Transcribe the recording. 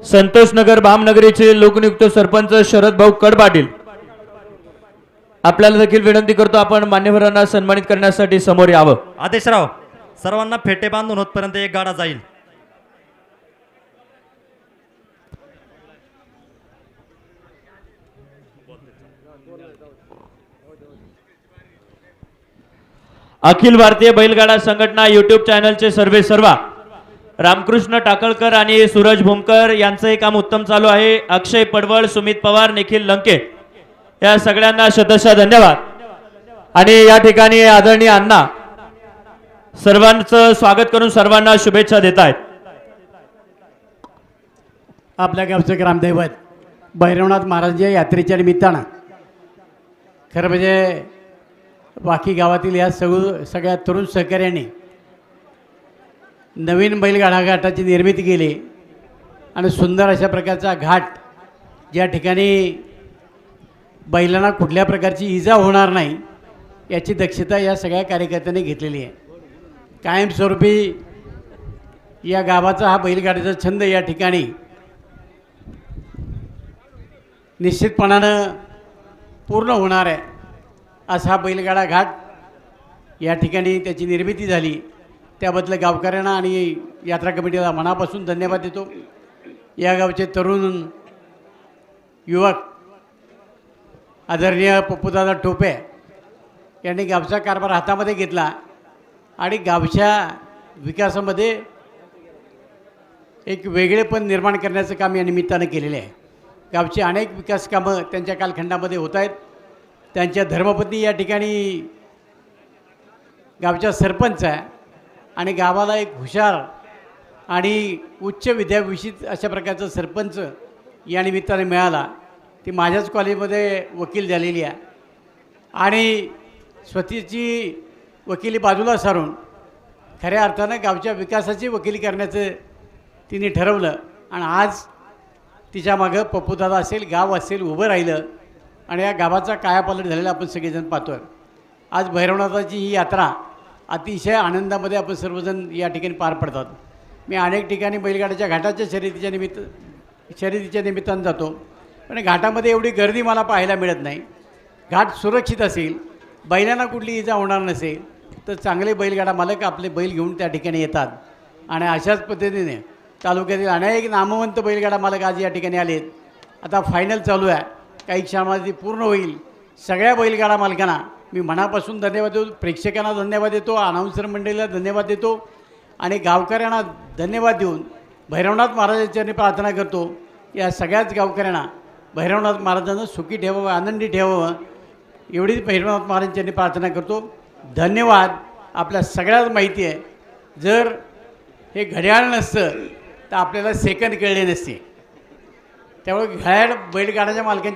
संतोष नगर भामनगरीचे लोकनियुक्त सरपंच शरद भाऊ कडपाटील आपल्याला देखील विनंती करतो आपण मान्यवरांना सन्मानित करण्यासाठी समोर यावं. आदेशराव सर्वांना फेटे बांधून होतपर्यंत एक गाडा जाईल. अखिल भारतीय बैलगाडा संघटना युट्यूब चॅनलचे सर्वे सर्वा. रामकृष्ण टाकळकर आणि सूरज भूमकर यांचंही काम उत्तम चालू आहे. अक्षय पडवळ सुमित पवार निखिल लंके. या सगळ्यांना शतशः धन्यवाद. आणि या ठिकाणी आदरणीय अण्णा सर्वांचं स्वागत करून सर्वांना शुभेच्छा देत आहेत आपल्या गावचे ग्रामदैवत भैरवनाथ महाराजांच्या यात्रेच्या निमित्तानं खरं म्हणजे बाकी गावातील या सगळं सगळ्या तरुण सहकार्यांनी नवीन बैलगाडा घाटाची निर्मिती केली आणि सुंदर अशा प्रकारचा घाट ज्या ठिकाणी बैलांना कुठल्या प्रकारची इजा होणार नाही याची दक्षता या सगळ्या कार्यकर्त्यांनी घेतलेली आहे. कायमस्वरूपी या गावाचा हा बैलगाडीचा छंद या ठिकाणी निश्चितपणानं पूर्ण होणार आहे. असा हा बैलगाडा घाट या ठिकाणी त्याची निर्मिती झाली. त्याबद्दल गावकऱ्यांना आणि यात्रा कमिटीला मनापासून धन्यवाद देतो. या गावचे तरुण युवक आदरणीय पप्पूदादा टोपे यांनी गावचा कारभार हातामध्ये घेतला आणि गावच्या विकासामध्ये एक वेगळेपण निर्माण करण्याचं काम या निमित्तानं केलेलं आहे. गावची अनेक विकास कामं त्यांच्या कालखंडामध्ये होत आहेत. त्यांच्या धर्मपत्नी या ठिकाणी गावच्या सरपंच आहे. आणि गावाला एक हुशार आणि उच्च विद्याविषयी अशा प्रकारचं सरपंच या निमित्ताने मिळाला. ती माझ्याच कॉलेजमध्ये वकील झालेली आहे. आणि स्वतःची वकिली बाजूला सारून खऱ्या अर्थानं गावच्या विकासाची वकिली करण्याचं तिने ठरवलं. आणि आज तिच्या मागं पप्पूदादा असेल गाव असेल उभं राहिलं आणि या गावाचा कायापालट झालेला आपण सगळेजण पाहतो आहे आज भैरवनाथाची ही यात्रा अतिशय आनंदामध्ये आपण सर्वजण या ठिकाणी पार पडतात. मी अनेक ठिकाणी बैलगाड्याच्या घाटाच्या शर्यतीच्या निमित्त शर्यतीच्या निमित्तानं जातो. पण घाटामध्ये एवढी गर्दी मला पाहायला मिळत नाही. घाट सुरक्षित असेल बैलांना कुठली इजा होणार नसेल तर चांगले बैलगाडा मालक आपले बैल घेऊन त्या ठिकाणी येतात. आणि अशाच पद्धतीने तालुक्यातील अनेक नामवंत बैलगाडा मालक आज या ठिकाणी आलेत. आता फायनल चालू आहे. काही क्षणामध्ये ती पूर्ण होईल. सगळ्या बैलगाडा मालकांना मी मनापासून धन्यवाद देतो. प्रेक्षकांना धन्यवाद देतो. अनाऊन्सर मंडळीला धन्यवाद देतो. आणि गावकऱ्यांना धन्यवाद देऊन भैरवनाथ महाराजांच्या प्रार्थना करतो. या सगळ्याच गावकऱ्यांना भैरवनाथ महाराजांना सुखी ठेवावं आनंदी ठेवावं एवढीच भैरवनाथ महाराजांच्या प्रार्थना करतो. धन्यवाद. आपल्या सगळ्याच माहिती आहे जर हे घड्याळ नसतं तर आपल्याला सेकंद कळले नसते. त्यामुळे घड्याळ बैलगाड्याच्या मालकांची